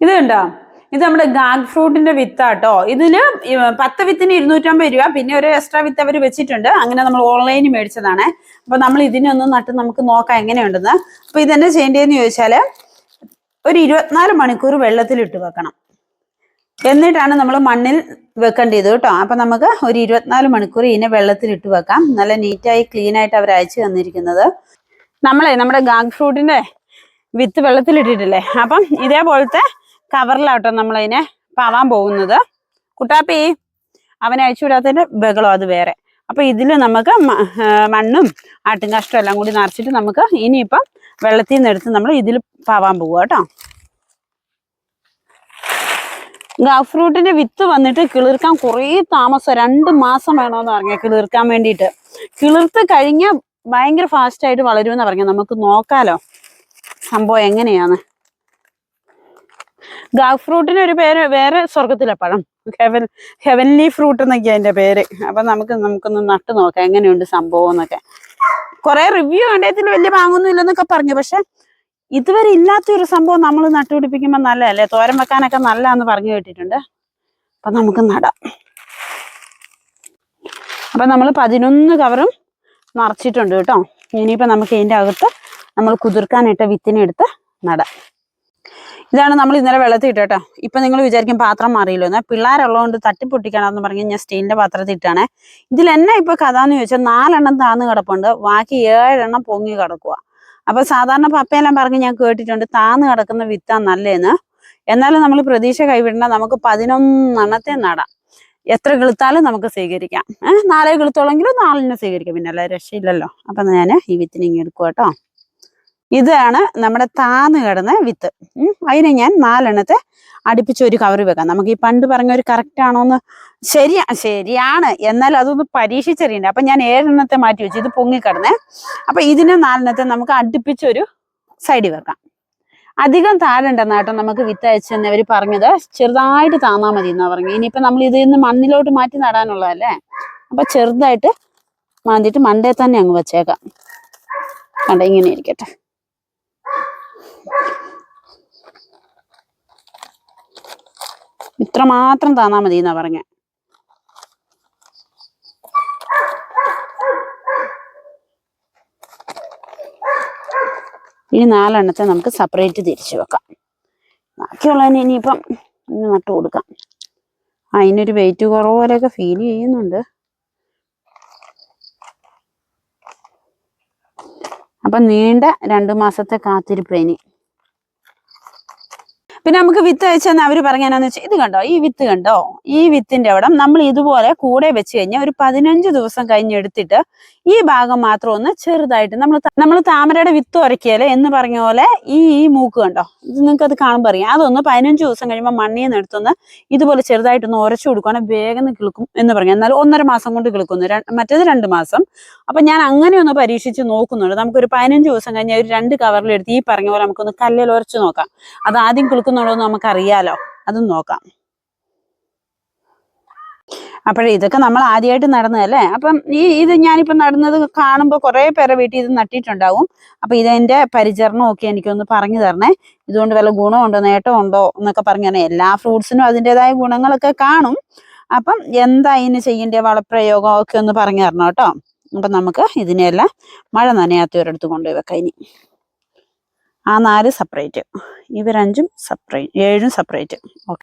ഇത് കണ്ടോ? ഇത് നമ്മുടെ ഗാഗ് ഫ്രൂട്ടിന്റെ വിത്താട്ടോ. ഇതിന് പത്ത് വിത്തിന് ഇരുന്നൂറ്റമ്പത് രൂപ. പിന്നെ ഒരു എക്സ്ട്രാ വിത്ത് അവർ വെച്ചിട്ടുണ്ട്. അങ്ങനെ നമ്മൾ ഓൺലൈനിൽ മേടിച്ചതാണ്. അപ്പൊ നമ്മൾ ഇതിനൊന്ന് നട്ട് നമുക്ക് നോക്കാം എങ്ങനെയുണ്ടെന്ന്. അപ്പൊ ഇതെന്നെ ചെയ്യേണ്ടതെന്ന് ചോദിച്ചാൽ ഒരു ഇരുപത്തിനാല് മണിക്കൂർ വെള്ളത്തിലിട്ട് വെക്കണം. എന്നിട്ടാണ് നമ്മൾ മണ്ണിൽ വെക്കേണ്ടത് കേട്ടോ. അപ്പൊ നമുക്ക് ഒരു ഇരുപത്തിനാല് മണിക്കൂർ ഇതിനെ വെള്ളത്തിലിട്ട് വെക്കാം. നല്ല നീറ്റായി ക്ലീൻ ആയിട്ട് അവർ അയച്ചു തന്നിരിക്കുന്നത്. നമ്മളെ നമ്മുടെ ഗാഗ് ഫ്രൂട്ടിന്റെ വിത്ത് വെള്ളത്തിലിട്ടിട്ടില്ലേ അപ്പം ഇതേപോലത്തെ കവറിലാട്ടോ നമ്മളതിനെ പാവാൻ പോകുന്നത്. കുട്ടാപ്പി അവനെ അയച്ചു വിടാത്തതിന്റെ ബഹളം അത് വേറെ. അപ്പോൾ ഇതിൽ നമുക്ക് മണ്ണും ആട്ടും ആട്ടുംകാഷ്ടം എല്ലാം കൂടി നിറച്ചിട്ട് നമുക്ക് ഇനിയിപ്പം വെള്ളത്തിൽ നിന്ന് എടുത്ത് നമ്മൾ ഇതിൽ പാവാൻ പോവുക കേട്ടോ. ഗാഫ് ഫ്രൂട്ടിന്റെ വിത്ത് വന്നിട്ട് കിളിർക്കാൻ കുറേ താമസം രണ്ട് മാസം വേണമെന്ന് പറഞ്ഞ കിളിർക്കാൻ വേണ്ടിയിട്ട്. കിളിർത്ത് കഴിഞ്ഞാൽ ഭയങ്കര ഫാസ്റ്റായിട്ട് വളരുമെന്ന് പറഞ്ഞാൽ നമുക്ക് നോക്കാലോ. സംഭവം എങ്ങനെയാന്ന്. ഗാഫ് ഫ്രൂട്ടിന് ഒരു പേര് വേറെ സ്വർഗത്തിലെ പഴം. ഹെവൻ ഹെവൻലി ഫ്രൂട്ട് എന്നൊക്കെയാണ് അതിന്റെ പേര്. അപ്പൊ നമുക്ക് നമുക്കൊന്ന് നട്ടു നോക്കാം എങ്ങനെയുണ്ട് സംഭവം എന്നൊക്കെ. കുറെ റിവ്യൂ ഉണ്ട് ഇതിന് വലിയ പാങ്ങൊന്നും ഇല്ലെന്നൊക്കെ പറഞ്ഞു. പക്ഷെ ഇതുവരെ ഇല്ലാത്തൊരു സംഭവം നമ്മൾ നട്ടുപിടിപ്പിക്കുമ്പോൾ നല്ലതല്ലേ? തോരൻ വെക്കാനൊക്കെ നല്ലതാന്ന് പറഞ്ഞു കേട്ടിട്ടുണ്ട്. അപ്പൊ നമുക്ക് നടാം. അപ്പൊ നമ്മൾ പതിനൊന്ന് കവറും നിറച്ചിട്ടുണ്ട് കേട്ടോ. ഇനിയിപ്പോ നമുക്ക് ഇതിന്റെ അകത്ത് നമ്മൾ കുതിർക്കാനിട്ട വിത്തിനെടുത്ത് നടാം. ഇതാണ് നമ്മൾ ഇന്നലെ വെള്ളത്തിൽ ഇട്ടോ കേട്ടോ. ഇപ്പൊ നിങ്ങൾ വിചാരിക്കും പാത്രം മാറിയില്ലോ എന്നാൽ പിള്ളേരുള്ളതുകൊണ്ട് തട്ടിപ്പൊട്ടിക്കണമെന്ന് പറഞ്ഞ് ഞാൻ സ്റ്റീലിന്റെ പാത്രത്തിൽ ഇട്ടാണ്. ഇതിൽ എന്നെ ഇപ്പൊ കഥ എന്ന് ചോദിച്ചാൽ നാലെണ്ണം താന്ന് കിടപ്പുണ്ട്. ബാക്കി ഏഴെണ്ണം പൊങ്ങി കിടക്കുക അപ്പൊ സാധാരണ പപ്പയെല്ലാം പറഞ്ഞ് ഞാൻ കേട്ടിട്ടുണ്ട് താന്ന് കിടക്കുന്ന വിത്താ നല്ലതെന്ന്. എന്നാലും നമ്മൾ പ്രതീക്ഷ കൈവിടണ്ട നമുക്ക് പതിനൊന്നെണ്ണത്തെ നടാം. എത്ര കിളുത്താലും നമുക്ക് സ്വീകരിക്കാം. നാലേ കിളുത്തോളെങ്കിലും നാലിനെ സ്വീകരിക്കാം. പിന്നെ അല്ലാതെ രക്ഷയില്ലല്ലോ. അപ്പൊ ഞാൻ ഈ വിത്തിനെ ഇങ്ങനെ എടുക്കുക കേട്ടോ. ഇതാണ് നമ്മുടെ താന്ന് കിടന്ന വിത്ത്. അതിനെ ഞാൻ നാലെണ്ണത്തെ അടുപ്പിച്ച് ഒരു കവർ വെക്കാം. നമുക്ക് ഈ പണ്ട് പറഞ്ഞ ഒരു കറക്റ്റ് ആണോ എന്ന് ശരിയാ ശരിയാണ്. എന്നാൽ അതൊന്ന് പരീക്ഷിച്ചറിയണ്ടേ. അപ്പൊ ഞാൻ ഏഴെണ്ണത്തെ മാറ്റി വെച്ചു. ഇത് പൊങ്ങിക്കിടന്നേ. അപ്പൊ ഇതിനെ നാലെണ്ണത്തെ നമുക്ക് അടുപ്പിച്ചൊരു സൈഡിൽ വെക്കാം. അധികം താഴെണ്ടെന്ന നമുക്ക് വിത്ത് അയച്ചു അവർ പറഞ്ഞത്. ചെറുതായിട്ട് താന്നാ മതി എന്നാ പറഞ്ഞു ഇനിയിപ്പോ നമ്മൾ ഇതിൽ നിന്ന് മണ്ണിലോട്ട് മാറ്റി നടാനുള്ളതല്ലേ? അപ്പൊ ചെറുതായിട്ട് മാന്തിയിട്ട് മണ്ടേ തന്നെ അങ്ങ് വെച്ചേക്കാം. കണ്ട ഇങ്ങനെ ഇരിക്കട്ടെ. ഇത്ര മാത്രം താന്നാ മതി എന്നാ പറഞ്ഞ. ഈ നാലെണ്ണത്തെ നമുക്ക് സെപ്പറേറ്റ് തിരിച്ചു വെക്കാം. ബാക്കിയുള്ളതിന് ഇനിയിപ്പം ഇനി നട്ടു കൊടുക്കാം. അതിനൊരു വെയിറ്റ് കുറവ് പോലെയൊക്കെ ഫീൽ ചെയ്യുന്നുണ്ട്. അപ്പം നീണ്ട രണ്ട് മാസത്തെ കാത്തിരിപ്പ് ഇനി. പിന്നെ നമുക്ക് വിത്ത് അയച്ചെന്ന് അവർ പറഞ്ഞാന്ന് വെച്ചാൽ ഇത് കണ്ടോ? ഈ വിത്ത് കണ്ടോ? ഈ വിത്തിന്റെ അവിടെ നമ്മൾ ഇതുപോലെ കൂടെ വെച്ച് കഴിഞ്ഞാൽ ഒരു പതിനഞ്ച് ദിവസം കഴിഞ്ഞ് എടുത്തിട്ട് ഈ ഭാഗം മാത്രം ഒന്ന് ചെറുതായിട്ട് നമ്മൾ നമ്മൾ താമരയുടെ വിത്ത് ഉരക്കിയാലേ എന്ന് പറഞ്ഞ പോലെ ഈ ഈ മൂക്ക് കണ്ടോ? ഇത് നിങ്ങൾക്ക് അത് കാണുമ്പോൾ അറിയാം. അതൊന്ന് പതിനഞ്ച് ദിവസം കഴിയുമ്പോൾ മണ്ണിൽ നിന്ന് എടുത്തൊന്ന് ഇതുപോലെ ചെറുതായിട്ടൊന്ന് ഉരച്ചു കൊടുക്കുകയാണെങ്കിൽ വേഗം കിളിക്കും എന്ന് പറഞ്ഞു. എന്നാൽ ഒന്നര മാസം കൊണ്ട് കിളിക്കുന്നു. മറ്റേത് രണ്ട് മാസം. അപ്പം ഞാൻ അങ്ങനെ ഒന്ന് പരീക്ഷിച്ച് നോക്കുന്നുണ്ട്. നമുക്കൊരു പതിനഞ്ച് ദിവസം കഴിഞ്ഞാൽ ഒരു രണ്ട് കവറിലെടുത്ത് ഈ പറഞ്ഞ പോലെ നമുക്കൊന്ന് കല്ലിൽ ഉരച്ച് നോക്കാം. അത് ആദ്യം കിളിക്കുന്നുണ്ടോ എന്ന് നമുക്കറിയാലോ. അതും നോക്കാം. അപ്പോഴേ ഇതൊക്കെ നമ്മൾ ആദ്യമായിട്ട് നടന്നതല്ലേ അപ്പം ഈ ഇത് ഞാനിപ്പോൾ നടന്നത് കാണുമ്പോൾ കുറേ പേരെ വീട്ടിൽ ഇത് നട്ടിട്ടുണ്ടാവും. അപ്പം ഇതെന്റെ പരിചരണം ഒക്കെ എനിക്കൊന്ന് പറഞ്ഞു തരണേ. ഇതുകൊണ്ട് വല്ല ഗുണമുണ്ടോ നേട്ടമുണ്ടോ എന്നൊക്കെ പറഞ്ഞു തരണേ. എല്ലാ ഫ്രൂട്ട്സിനും അതിന്റെതായ ഗുണങ്ങളൊക്കെ കാണും. അപ്പം എന്താ ഇതിന് ചെയ്യേണ്ട? വളപ്രയോഗം ഒക്കെ ഒന്ന് പറഞ്ഞു തരണം കേട്ടോ. അപ്പം നമുക്ക് ഇതിനെല്ലാം മഴ നനയാത്ത ഒരിടത്ത് കൊണ്ടുപോയി ഇനി. ആ നാല് സെപ്പറേറ്റ് ഇവരഞ്ചും സെപ്പറേറ്റ് ഏഴും സെപ്പറേറ്റ് ഓക്കെ